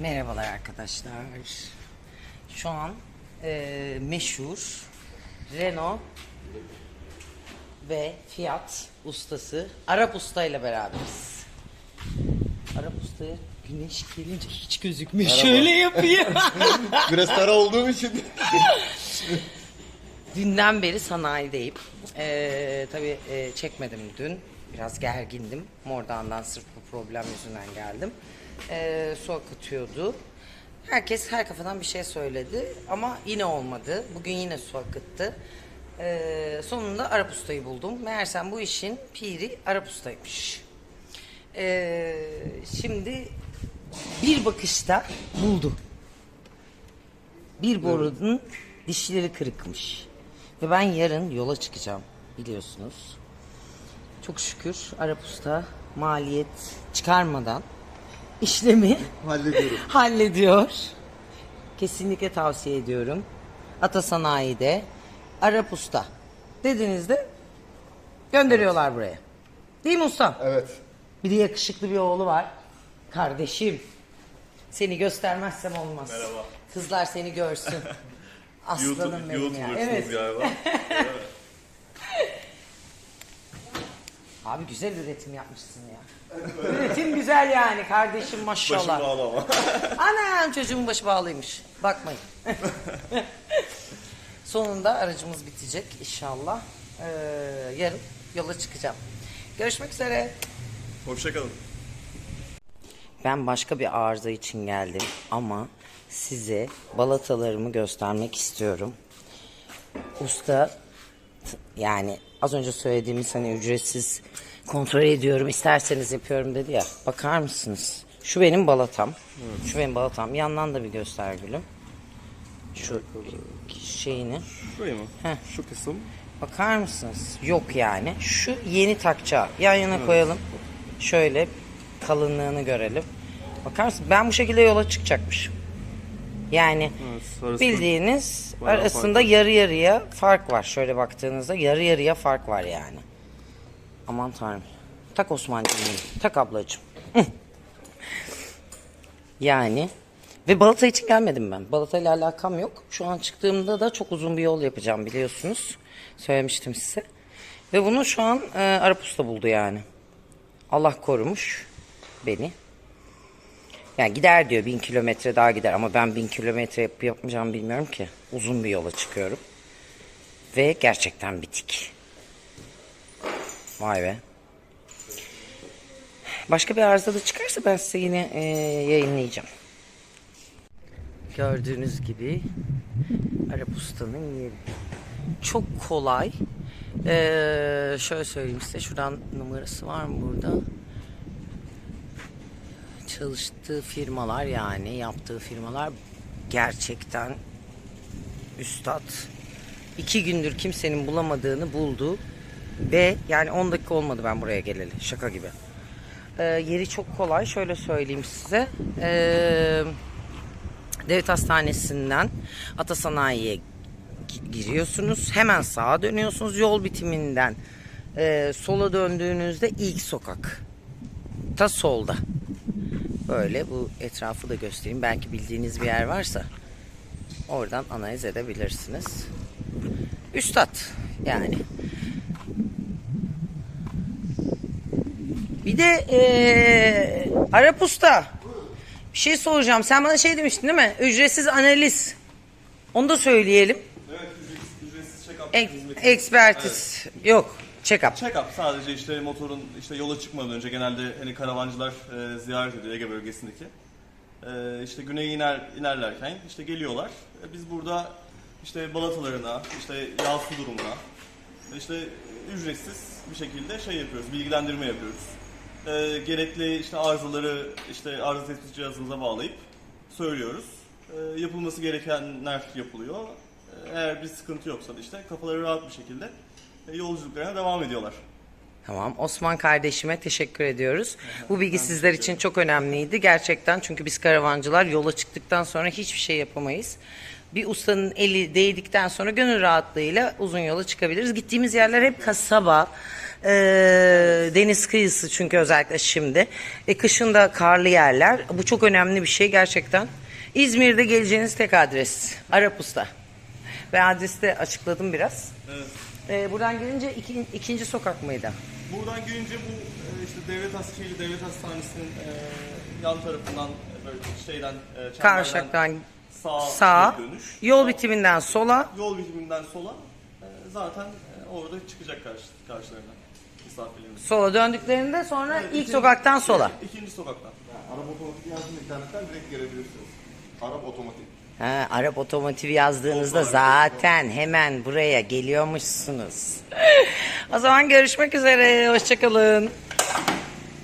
Merhabalar arkadaşlar. Şu an e, meşhur Renault ve Fiat ustası Arap Usta ile beraberiz. Arap Usta'ya güneş gelince hiç gözükmüyor. Şöyle yapıyor. Biraz kara olduğum için. Dünden beri sanayideyim. Ee, tabii e, çekmedim dün. Biraz gergindim. Mordan'dan sırf bu problem yüzünden geldim. Ee, su akıtıyordu. Herkes her kafadan bir şey söyledi ama yine olmadı. Bugün yine su akıttı. Ee, sonunda Arap ustayı buldum. Meğersem bu işin piri Arap ustaymış. Ee, şimdi bir bakışta buldu. Bir borunun dişleri kırıkmış. Ve ben yarın yola çıkacağım biliyorsunuz. Çok şükür Arap Usta maliyet çıkarmadan işlemi Hallediyorum. hallediyor. Kesinlikle tavsiye ediyorum. Ata Sanayi'de Arap Usta dediğinizde gönderiyorlar buraya. Değil mi ustam? Evet. Bir de yakışıklı bir oğlu var. Kardeşim. Seni göstermezsem olmaz. Merhaba. Kızlar seni görsün. Aslanım YouTube, benim ya. YouTuber'sınız Evet. galiba. Abi güzel üretim yapmışsın ya. üretim güzel yani kardeşim maşallah. Başım bağlı ama. Anam çocuğun başı bağlıymış. Bakmayın. Sonunda aracımız bitecek inşallah. Ee, yarın yola çıkacağım. Görüşmek üzere. Hoşçakalın. Ben başka bir arıza için geldim ama size balatalarımı göstermek istiyorum. Usta yani az önce söylediğimiz hani ücretsiz kontrol ediyorum isterseniz yapıyorum dedi ya. Bakar mısınız? Şu benim balatam. Şu benim balatam. Yandan da bir göster gülüm. Şu şeyini. Şurayı mı? Heh. Şu kısım. Bakar mısınız? Yok yani. Şu yeni takça. Yan yana koyalım. Şöyle kalınlığını görelim. Bakar mısın? Ben bu şekilde yola çıkacakmışım. Yani Evet, bildiğiniz bayağı arasında fark var. yarı yarıya fark var. Şöyle baktığınızda yarı yarıya fark var yani. Aman tanrım. Tak Osman'cığım benim. Tak ablacığım. Yani ve Balata için gelmedim ben. Balata ile alakam yok. Şu an çıktığımda da çok uzun bir yol yapacağım biliyorsunuz. Söylemiştim size. Ve bunu şu an e, Arap Usta buldu yani. Allah korumuş beni. Yani gider diyor bin kilometre daha gider ama ben bin kilometre yap yapmayacağımı bilmiyorum ki. Uzun bir yola çıkıyorum. Ve gerçekten bitik. Vay be. Başka bir arıza da çıkarsa ben size yine e, yayınlayacağım. Gördüğünüz gibi Arap Usta'nın yeri. Çok kolay. Ee, şöyle söyleyeyim size şuradan numarası var mı burada? Çalıştığı firmalar yani yaptığı firmalar gerçekten üstad. İki gündür kimsenin bulamadığını buldu ve yani 10 dakika olmadı ben buraya geleli şaka gibi. Ee, yeri çok kolay şöyle söyleyeyim size. Ee, Devlet Hastanesi'nden Atasanayi'ye gi- giriyorsunuz. Hemen sağa dönüyorsunuz. Yol bitiminden e, sola döndüğünüzde ilk sokak. Ta solda. Böyle bu etrafı da göstereyim. Belki bildiğiniz bir yer varsa oradan analiz edebilirsiniz. Üstad yani. Bir de e, Arap Usta bir şey soracağım. Sen bana şey demiştin değil mi? Ücretsiz analiz. Onu da söyleyelim. Evet, ücretsiz, ücretsiz check-up Ek, hizmeti. ekspertiz yok. Check-up. Check-up sadece işte motorun işte yola çıkmadan önce genelde hani karavancılar e, ziyaret ediyor Ege bölgesindeki. E, işte güneye iner inerlerken işte geliyorlar. E, biz burada işte balatalarına, işte yağ su durumuna işte ücretsiz bir şekilde şey yapıyoruz, bilgilendirme yapıyoruz. E, gerekli işte arızaları işte arıza tespit cihazımıza bağlayıp söylüyoruz. E, yapılması gerekenler yapılıyor. E, Eğer bir sıkıntı yoksa da işte kafaları rahat bir şekilde yolculuklarına devam ediyorlar. Tamam. Osman kardeşime teşekkür ediyoruz. Bu bilgi sizler için çok önemliydi. Gerçekten çünkü biz karavancılar yola çıktıktan sonra hiçbir şey yapamayız. bir ustanın eli değdikten sonra gönül rahatlığıyla uzun yola çıkabiliriz. Gittiğimiz yerler hep kasaba, e, deniz kıyısı çünkü özellikle şimdi. E, kışın da karlı yerler. Bu çok önemli bir şey gerçekten. İzmir'de geleceğiniz tek adres Arap Usta. Ve adresi de açıkladım biraz. Evet. E, buradan gelince iki- ikinci sokak mıydı? Buradan gelince bu e, işte devlet Hastanesi, devlet hastanesinin e, yan tarafından e, böyle şeyden e, çemberden Kavşaktan sağa, sağa, bir dönüş. yol Sağ- bitiminden sola, yol bitiminden sola e, zaten e, orada çıkacak karşı, karşılarına misafirlerimiz. sola döndüklerinde sonra Evet, ilk ikinci- sokaktan sola. İkinci sokaktan. Arap otomatik yazdım internetten direkt görebilirsiniz. Arap otomatik. Ha, Arap otomotiv yazdığınızda zaten hemen buraya geliyormuşsunuz. o zaman görüşmek üzere. Hoşçakalın.